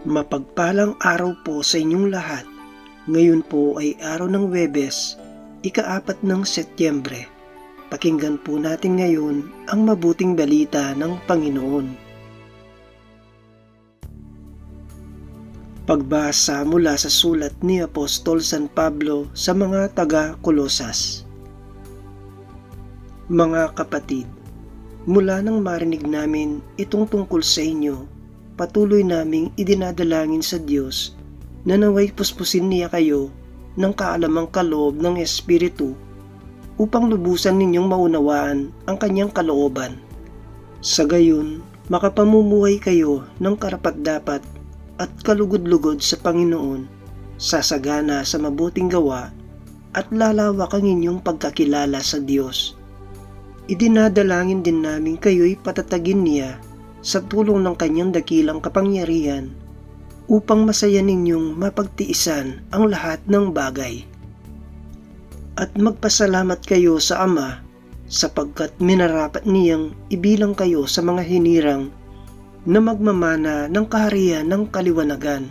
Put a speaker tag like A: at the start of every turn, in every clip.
A: Mapagpalang araw po sa inyong lahat. Ngayon po ay araw ng Webes, ikaapat ng Setyembre. Pakinggan po natin ngayon ang mabuting balita ng Panginoon. Pagbasa mula sa sulat ni Apostol San Pablo sa mga taga-Kolosas. Mga kapatid, mula nang marinig namin itong tungkol sa inyo, patuloy naming idinadalangin sa Diyos na naway puspusin niya kayo ng kaalamang kaloob ng Espiritu upang lubusan ninyong maunawaan ang kanyang kalooban. Sa gayon, makapamumuhay kayo ng karapat-dapat at kalugod-lugod sa Panginoon, sasagana sa mabuting gawa at lalawak ang inyong pagkakilala sa Diyos. Idinadalangin din namin kayo'y patatagin niya sa tulong ng kanyang dakilang kapangyarihan upang masaya ninyong mapagtiisan ang lahat ng bagay. At magpasalamat kayo sa Ama sapagkat minarapat niyang ibilang kayo sa mga hinirang na magmamana ng kaharian ng kaliwanagan.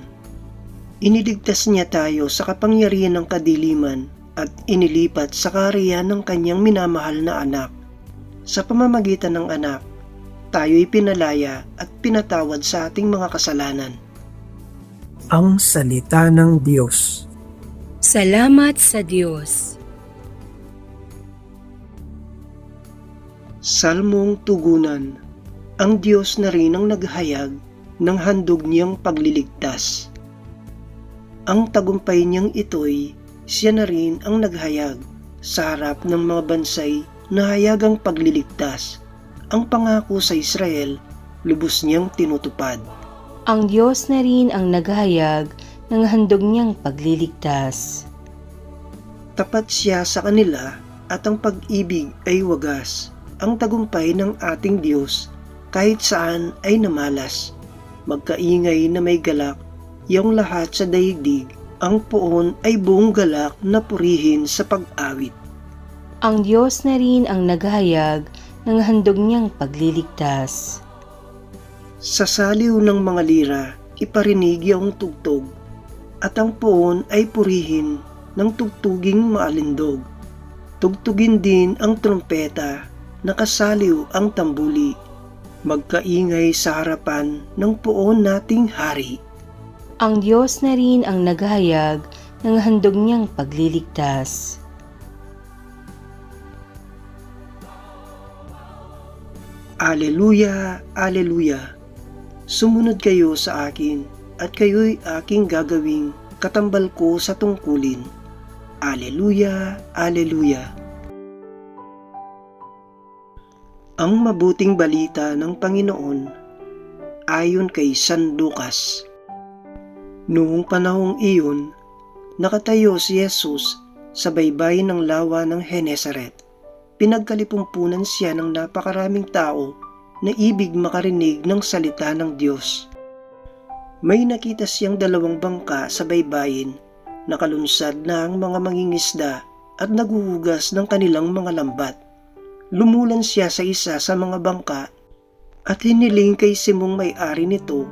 A: Iniligtas niya tayo sa kapangyarihan ng kadiliman at inilipat sa kaharian ng kanyang minamahal na anak. Sa pamamagitan ng anak, tayo'y pinalaya at pinatawad sa ating mga kasalanan.
B: Ang Salita ng Diyos.
C: Salamat sa Diyos.
A: Salmong Tugunan Ang Diyos na rin ang naghayag ng handog niyang pagliligtas. Ang tagumpay niyang ito'y siya na rin ang naghayag sa harap ng mga bansay na hayagang pagliligtas. Ang pangako sa Israel, lubos niyang tinutupad.
C: Ang Diyos na rin ang naghahayag ng handog niyang pagliligtas.
A: Tapat siya sa kanila at ang pag-ibig ay wagas. Ang tagumpay ng ating Diyos kahit saan ay namalas. Magkaingay na may galak, yung lahat sa daigdig, ang poon ay buong galak na purihin sa pag-awit.
C: Ang Diyos na rin ang naghahayag ng handog niyang pagliligtas.
A: Sa saliw ng mga lira, iparinig yung tugtog, at ang poon ay purihin ng tugtuging maalindog. Tugtugin din ang trompeta, nakasaliw ang tambuli. Magkaingay sa harapan ng poon nating hari.
C: Ang Diyos na rin ang naghahayag ng handog niyang pagliligtas.
A: Aleluya, Aleluya. Sumunod kayo sa akin at kayo'y aking gagawing katambal ko sa tungkulin. Aleluya, Aleluya. Ang mabuting balita ng Panginoon ayon kay San Lucas. Noong panahong iyon, nakatayo si Jesus sa baybayin ng lawa ng Genesaret pinagkalipumpunan siya ng napakaraming tao na ibig makarinig ng salita ng Diyos. May nakita siyang dalawang bangka sa baybayin, nakalunsad na ang mga mangingisda at naguhugas ng kanilang mga lambat. Lumulan siya sa isa sa mga bangka at hiniling kay Simong may-ari nito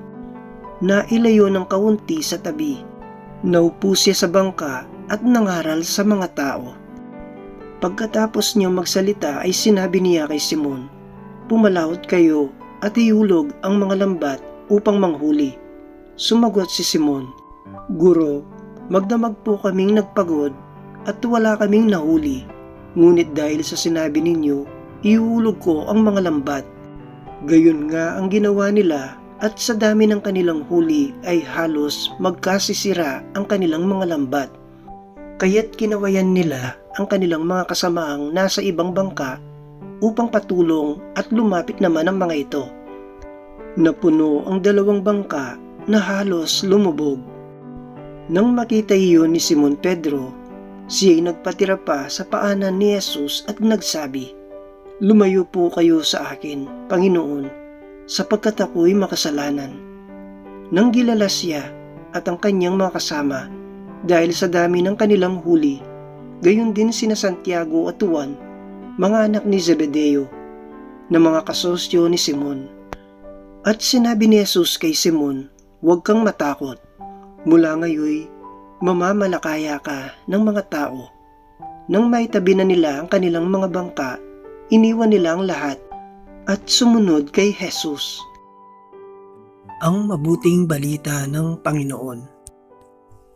A: na ilayo ng kaunti sa tabi. Naupo siya sa bangka at nangaral sa mga tao. Pagkatapos niyang magsalita ay sinabi niya kay Simon, Pumalawot kayo at ihulog ang mga lambat upang manghuli. Sumagot si Simon, Guro, magdamag po kaming nagpagod at wala kaming nahuli. Ngunit dahil sa sinabi ninyo, ihulog ko ang mga lambat. Gayon nga ang ginawa nila at sa dami ng kanilang huli ay halos magkasisira ang kanilang mga lambat. Kaya't kinawayan nila ang kanilang mga kasamaang nasa ibang bangka upang patulong at lumapit naman ang mga ito. Napuno ang dalawang bangka na halos lumubog. Nang makita iyon ni Simon Pedro, siya'y nagpatira pa sa paanan ni Jesus at nagsabi, Lumayo po kayo sa akin, Panginoon, sapagkat ako'y makasalanan. Nang gilala siya at ang kanyang mga kasama dahil sa dami ng kanilang huli, gayon din sina Santiago at Juan, mga anak ni Zebedeo, na mga kasosyo ni Simon. At sinabi ni Jesus kay Simon, huwag kang matakot. Mula ngayoy, mamamalakaya ka ng mga tao. Nang maitabi na nila ang kanilang mga bangka, iniwan nila ang lahat at sumunod kay Jesus.
B: Ang mabuting balita ng Panginoon.